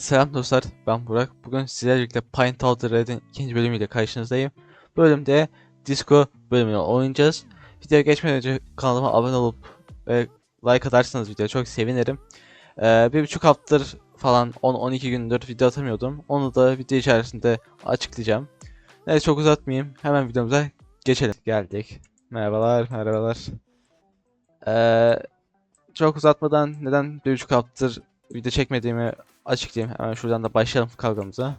Selam dostlar, ben Burak. Bugün sizlerle birlikte Pint Outer Red'in ikinci bölümüyle karşınızdayım. Bölümde Disco bölümünü oynayacağız. Videoya geçmeden önce kanalıma abone olup ve like atarsanız videoya çok sevinirim. Ee, bir buçuk haftadır falan 10-12 gündür video atamıyordum. Onu da video içerisinde açıklayacağım. Neyse çok uzatmayayım. Hemen videomuza geçelim. Geldik. Merhabalar, merhabalar. Ee, çok uzatmadan neden bir buçuk haftadır video çekmediğimi açıklayayım. Hemen şuradan da başlayalım kavgamıza.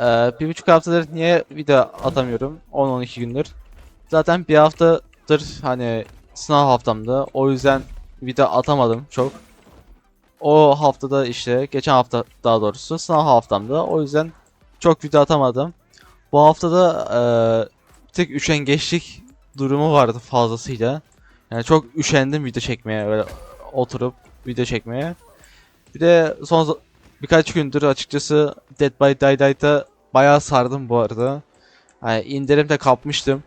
Ee, bir buçuk haftadır niye video atamıyorum? 10-12 gündür. Zaten bir haftadır hani sınav haftamdı. O yüzden video atamadım çok. O haftada işte geçen hafta daha doğrusu sınav haftamdı. O yüzden çok video atamadım. Bu haftada eee bir tek üşengeçlik durumu vardı fazlasıyla. Yani çok üşendim video çekmeye böyle oturup video çekmeye. Bir de son birkaç gündür açıkçası Dead by Daylight'a bayağı sardım bu arada. Yani indirimde kapmıştım.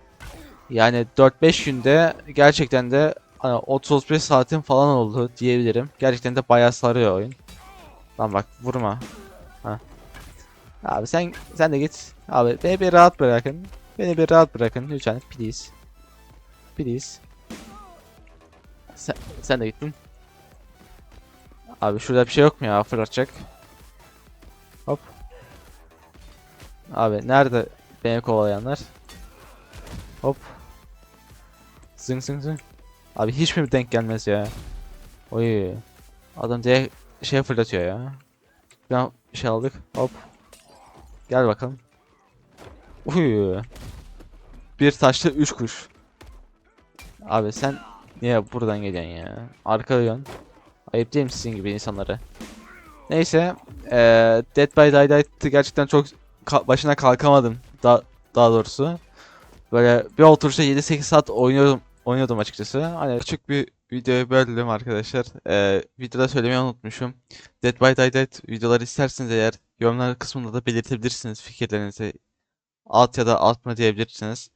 Yani 4-5 günde gerçekten de hani 30-35 saatim falan oldu diyebilirim. Gerçekten de bayağı sarıyor oyun. Lan bak vurma. Ha. Abi sen sen de git. Abi beni bir rahat bırakın. Beni bir rahat bırakın lütfen please. Please. Sen, sen de gittin. Abi şurada bir şey yok mu ya fırlatacak? Hop. Abi nerede beni kovalayanlar? Hop. Zing zing zing. Abi hiç mi denk gelmez ya? Oy. Adam diye şey fırlatıyor ya. Bir şey aldık. Hop. Gel bakalım. Uy. Bir taşla üç kuş. Abi sen niye buradan geliyorsun ya? Arka yön. Ayıp değil mi sizin gibi insanları? Neyse. eee Dead by Daylight'ı gerçekten çok ka- başına kalkamadım. Da daha doğrusu. Böyle bir oturuşta 7-8 saat oynuyordum, oynuyordum açıkçası. Hani küçük bir videoya böldüm arkadaşlar. Eee videoda söylemeyi unutmuşum. Dead by Daylight videoları isterseniz eğer yorumlar kısmında da belirtebilirsiniz fikirlerinizi. Alt ya da alt mı diyebilirsiniz.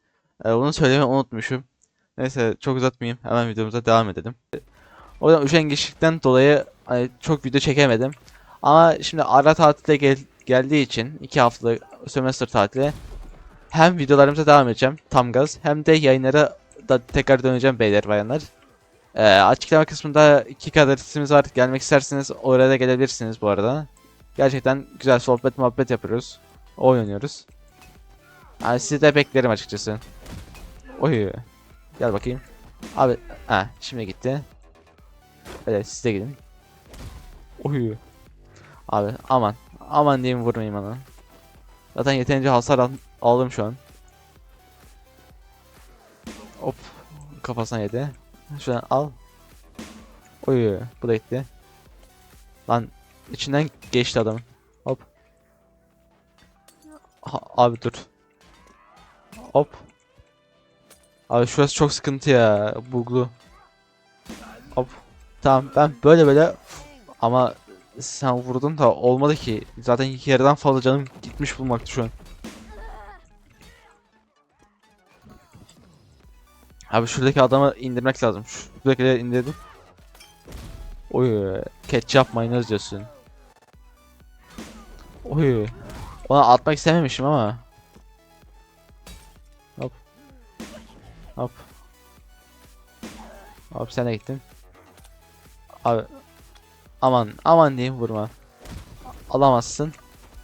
Eee bunu söylemeyi unutmuşum. Neyse çok uzatmayayım. Hemen videomuza devam edelim. O yüzden üşengeçlikten dolayı hani çok video çekemedim. Ama şimdi ara tatile gel geldiği için 2 haftalık sömestr tatili hem videolarımıza devam edeceğim tam gaz hem de yayınlara da tekrar döneceğim beyler bayanlar. Ee, açıklama kısmında iki adresimiz var. Gelmek isterseniz oraya da gelebilirsiniz bu arada. Gerçekten güzel sohbet muhabbet yapıyoruz. Oynuyoruz. Yani sizi de beklerim açıkçası. Oy. Gel bakayım. Abi ha şimdi gitti. Evet siz de gidin. Oy. Abi aman. Aman diyeyim vurmayayım ona. Zaten yeterince hasar al- aldım şu an. Hop. Kafasına yedi. Şuradan al. Oy. Bu da gitti. Lan içinden geçti adam. Hop. Ha, abi dur. Hop. Abi şurası çok sıkıntı ya. Buglu. Hop. Tamam ben böyle böyle ama sen vurdun da olmadı ki. Zaten iki yarıdan fazla canım gitmiş bulmaktı şu an. Abi şuradaki adamı indirmek lazım. Şuradakileri indirdim. Oy, ketçap mayonez diyorsun. Oy. Ona atmak istememişim ama. Hop. Hop. Hop sen de gittin. Abi aman aman diyeyim vurma. Alamazsın.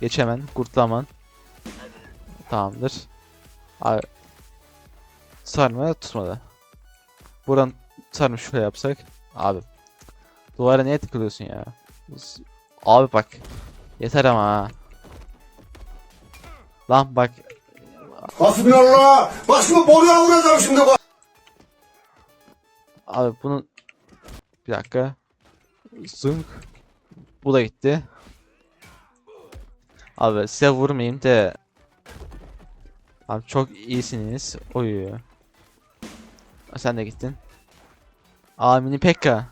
Geç hemen kurtulaman. Tamamdır. Abi sarma tutmadı. Buradan sarma şöyle yapsak. Abi duvara niye tıkılıyorsun ya? Abi bak. Yeter ama ha. Lan bak Hasbinallah. Bak şimdi boruya vuracağım şimdi bak. Abi bunun bir dakika. Zınk. Bu da gitti. Abi size vurmayayım da. Abi çok iyisiniz. Oy. Sen de gittin. Aa mini Pekka.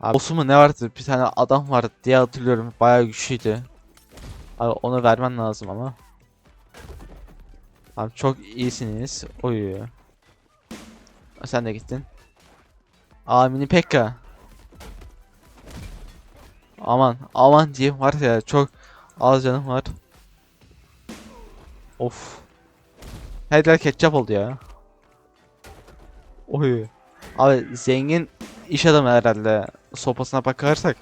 Abi boss'u mu ne vardı? Bir tane adam vardı diye hatırlıyorum. Bayağı güçlüydü. Abi onu vermen lazım ama. Abi çok iyisiniz. Oy. Sen de gittin. Aa mini Pekka. Aman aman diyeyim var ya çok az canım var. Of. Her ketçap oldu ya. Oy. Abi zengin iş adamı herhalde sopasına bakarsak.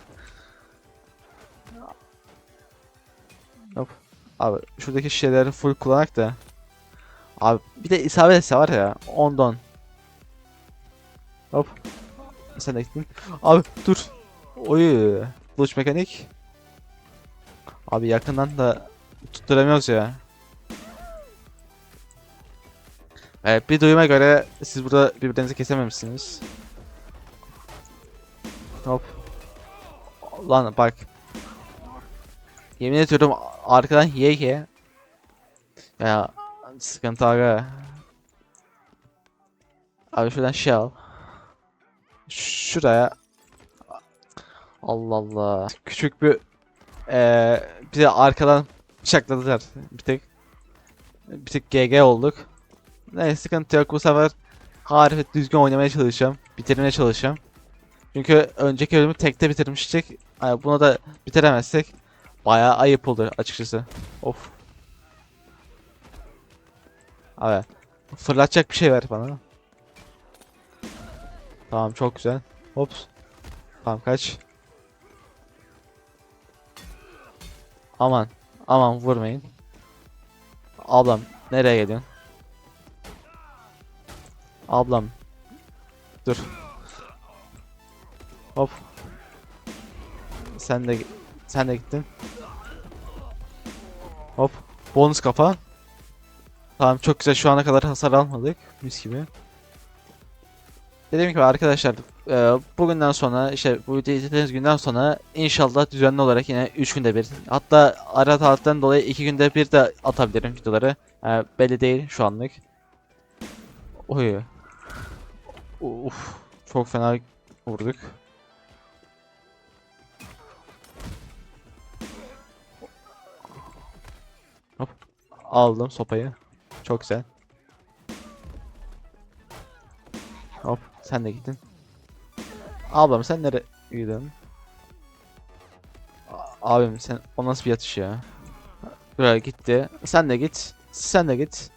Hop. Abi şuradaki şeyleri full kullanak da. Abi bir de isabet etse var ya ondan. Hop. Sen de gittin. Abi dur. Oy. Buluş mekanik. Abi yakından da tutturamıyoruz ya. Evet bir duyuma göre siz burada birbirinizi kesememişsiniz. Hop. Lan bak. Yemin ediyorum arkadan ye ye. Ya sıkıntı aga. Abi şuradan şey al. Şuraya. Allah Allah. Küçük bir eee bize arkadan bıçakladılar bir tek. Bir tek GG olduk. Neyse sıkıntı yok bu sefer harif düzgün oynamaya çalışacağım. Bitirmeye çalışacağım. Çünkü önceki bölümü tekte bitirmiştik. Yani bunu da bitiremezsek bayağı ayıp olur açıkçası. Of. Abi fırlatacak bir şey ver bana. Tamam çok güzel. Hops. Tamam kaç. Aman. Aman vurmayın. Ablam nereye geliyorsun? Ablam. Dur. Hop. Sen de sen de gittin. Hop. Bonus kafa. Tamam çok güzel şu ana kadar hasar almadık. Mis gibi. Dediğim gibi arkadaşlar e, bugünden sonra işte bu videoyu izlediğiniz günden sonra inşallah düzenli olarak yine 3 günde bir hatta ara tatilden dolayı 2 günde bir de atabilirim videoları. E, belli değil şu anlık. Oy. Uf, çok fena vurduk. Aldım sopayı. Çok güzel. Hop sen de gittin. Ablam sen nereye gidin? Abim sen o nasıl bir yatış ya? Buraya gitti. Sen de git. Sen de git.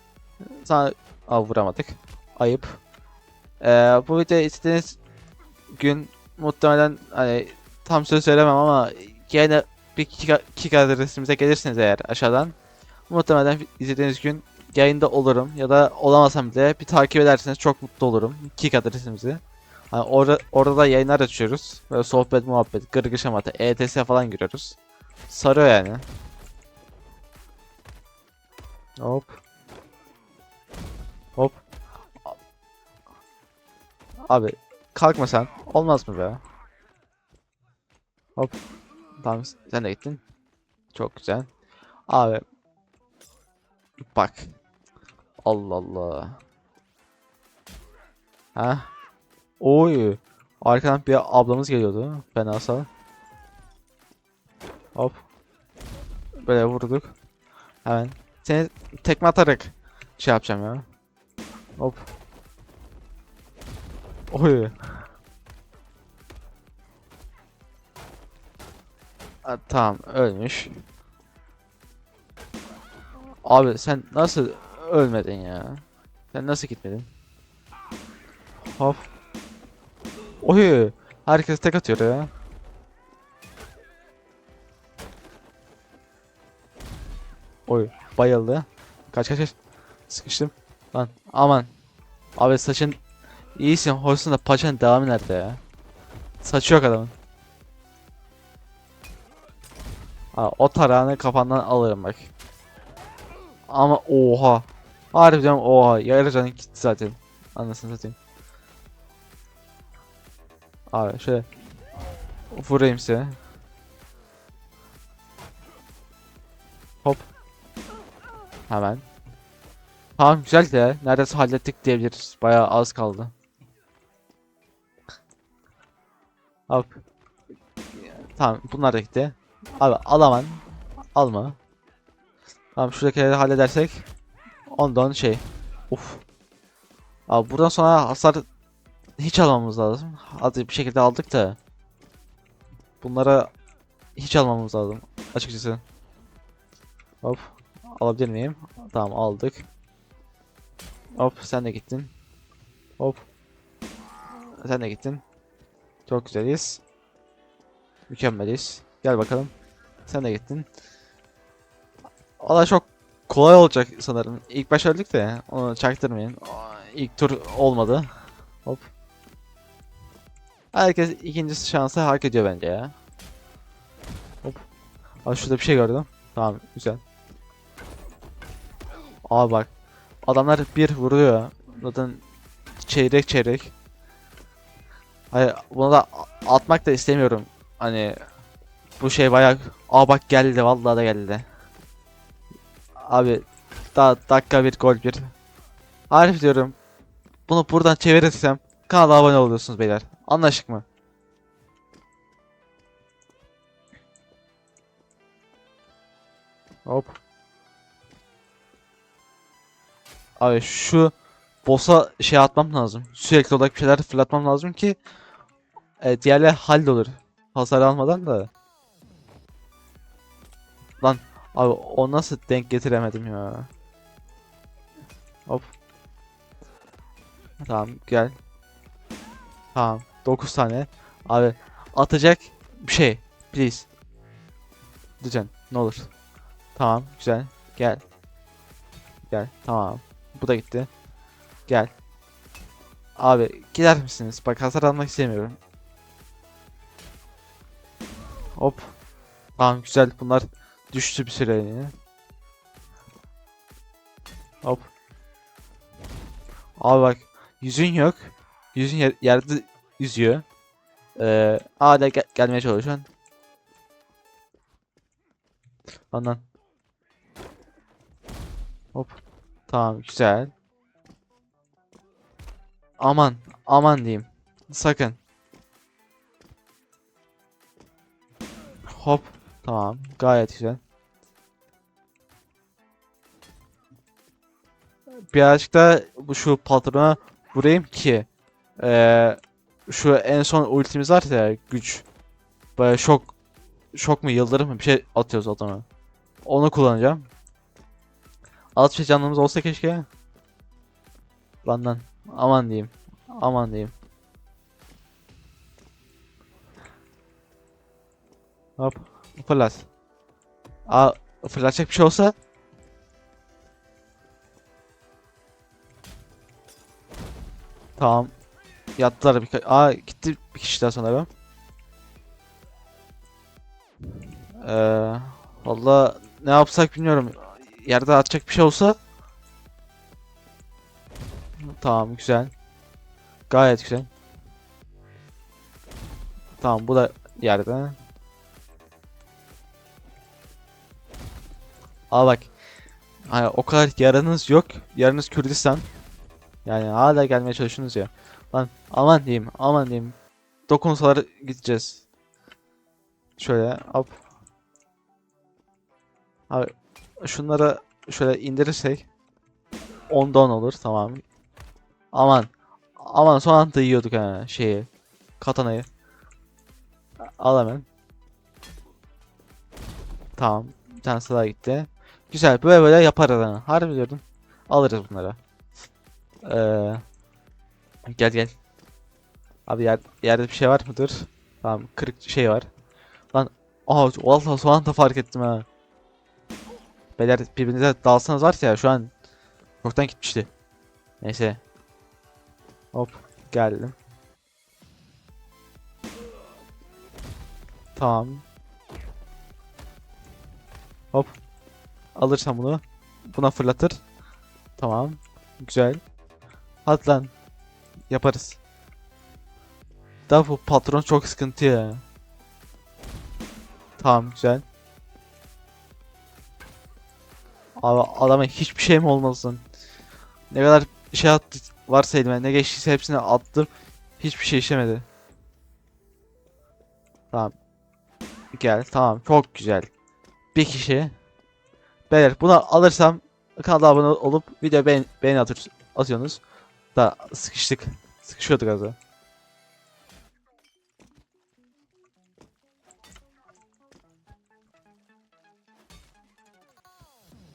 Sana Aa, vuramadık. Ayıp. Ee, bu videoyu istediğiniz gün muhtemelen hani tam söz söylemem ama yine bir kick adresimize gelirsiniz eğer aşağıdan. Muhtemelen izlediğiniz gün yayında olurum ya da olamasam bile bir takip ederseniz çok mutlu olurum. Kick adresimizi. Hani orada, orada da yayınlar açıyoruz. Böyle sohbet, muhabbet, gırgır şamata, ETS falan giriyoruz. Sarıyor yani. Hop. Hop. Abi kalkma sen. Olmaz mı be? Hop. Tamam sen de gittin. Çok güzel. Abi. Bak. Allah Allah. Ha? Oy. Arkadan bir ablamız geliyordu. Fenasal. Hop. Böyle vurduk. Hemen. Seni tekme atarak şey yapacağım ya. Hop. Oy. Tamam ölmüş. Abi sen nasıl ölmedin ya? Sen nasıl gitmedin? Hop. Oy. Herkes tek atıyor ya. Oy. Bayıldı. Kaç kaç kaç. Sıkıştım. Lan aman. Abi saçın iyisin hoşsun da paçanın devamı nerede ya? Saçı yok adamın. Aa, o tarağını kafandan alırım bak. Ama oha. Harbiden oha. Yarı canın gitti zaten. Anasını satayım. Abi şöyle vurayım size. Hop. Hemen. Tamam güzel de neredeyse hallettik diyebiliriz. Bayağı az kaldı. Hop. Tamam bunlar da gitti. Abi alaman. Alma. Tamam şuradakileri halledersek. Ondan şey. Uf. Abi buradan sonra hasar hiç almamız lazım. Hadi bir şekilde aldık da. Bunlara hiç almamız lazım açıkçası. Hop. Alabilir miyim? Tamam aldık. Hop sen de gittin. Hop. Sen de gittin. Çok güzeliz. Mükemmeliz. Gel bakalım. Sen de gittin. Valla çok kolay olacak sanırım. İlk baş öldük de onu çaktırmayın. İlk tur olmadı. Hop. Herkes ikinci şansı hak ediyor bence ya. Hop. Abi şurada bir şey gördüm. Tamam güzel. Abi bak. Adamlar bir vuruyor. Zaten çeyrek çeyrek. Hayır bunu da atmak da istemiyorum. Hani bu şey bayağı Aa bak geldi vallahi da geldi. Abi daha dakika bir gol bir. Harif diyorum. Bunu buradan çevirirsem kanala abone oluyorsunuz beyler. Anlaştık mı? Hop. Abi şu boss'a şey atmam lazım. Sürekli olarak bir şeyler fırlatmam lazım ki e, diğerleri hallolur. Hasar almadan da. Lan abi o nasıl denk getiremedim ya. Hop. Tamam gel. Tamam 9 tane. Abi atacak bir şey. Please. Lütfen ne olur. Tamam güzel. Gel. Gel tamam. Bu da gitti. Gel. Abi gider misiniz? Bak hasar almak istemiyorum. Hop. Tamam güzel bunlar düştü bir süreliğine. Hop. Abi bak yüzün yok. Yüzün yer- yerde yüzüyor. Ee, hala gel- gelmeye çalışan. Ondan. Hop. Tamam güzel. Aman aman diyeyim. Sakın. Hop. Tamam. Gayet güzel. Birazcık da şu patrona vurayım ki eee, şu en son ultimiz var ya güç. Böyle şok şok mu yıldırım mı bir şey atıyoruz adama. Onu kullanacağım. Az bir canlımız olsa keşke. Lan. Aman diyeyim. Aman diyeyim. Hop. Fırlat. Aa fırlatacak bir şey olsa. Tamam. Yattılar bir Aa gitti bir kişi daha sanırım. Ee, valla ne yapsak bilmiyorum. Yerde atacak bir şey olsa. Tamam güzel. Gayet güzel. Tamam bu da yerde. Aa bak. Hani o kadar yaranız yok. Yaranız Kürdistan. Yani hala gelmeye çalışıyorsunuz ya. Lan aman diyeyim aman diyeyim. Dokunsalar gideceğiz. Şöyle hop. Abi şunları şöyle indirirsek 10'da 10 olur tamam. Aman. Aman son anda yiyorduk ha şeyi. Katanayı. Al hemen. Tamam. Bir tanesi daha gitti. Güzel. Böyle böyle yaparız ha. Harbi diyordum. Alırız bunları. Ee, gel gel. Abi yer, yerde bir şey var mıdır? Tamam. Kırık şey var. Lan. Aa vallahi son anda fark ettim ha. Beyler birbirinize dalsanız var ya şu an çoktan gitmişti. Neyse. Hop geldim. Tamam. Hop. Alırsam bunu. Buna fırlatır. Tamam. Güzel. Hadi. Yaparız. Da bu patron çok sıkıntı ya. Tamam güzel. Abi adama hiçbir şey mi olmasın? Ne kadar şey attı varsa elime ne geçtiyse hepsini attım. Hiçbir şey işlemedi. Tamam. Gel tamam çok güzel. Bir kişi. Beyler bunu alırsam kanala abone olup video beğen beğeni atır, atıyorsunuz. Da sıkıştık. Sıkışıyorduk az daha.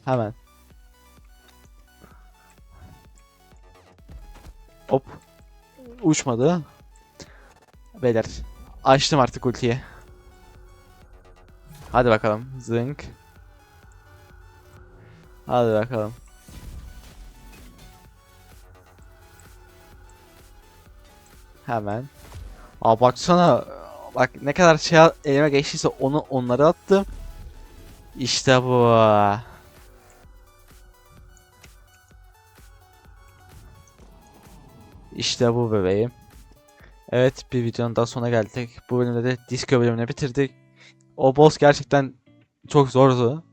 Hemen. Hop. Uçmadı. Beyler. Açtım artık ultiyi. Hadi bakalım. Zınk. Hadi bakalım. Hemen. Aa baksana. Bak ne kadar şey elime geçtiyse onu onları attım. İşte bu. İşte bu bebeğim. Evet bir videonun daha sonuna geldik. Bu bölümde de disco bölümünü bitirdik. O boss gerçekten çok zordu.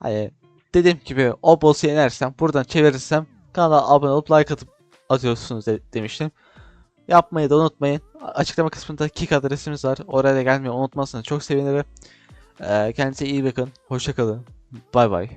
Hani dediğim gibi o boss'u yenersem buradan çevirirsem kanala abone olup like atıp atıyorsunuz de- demiştim. Yapmayı da unutmayın. Açıklama kısmında Kik adresimiz var. Oraya da gelmeyi unutmazsanız çok sevinirim. Ee, kendinize iyi bakın. Hoşça kalın. Bay bay.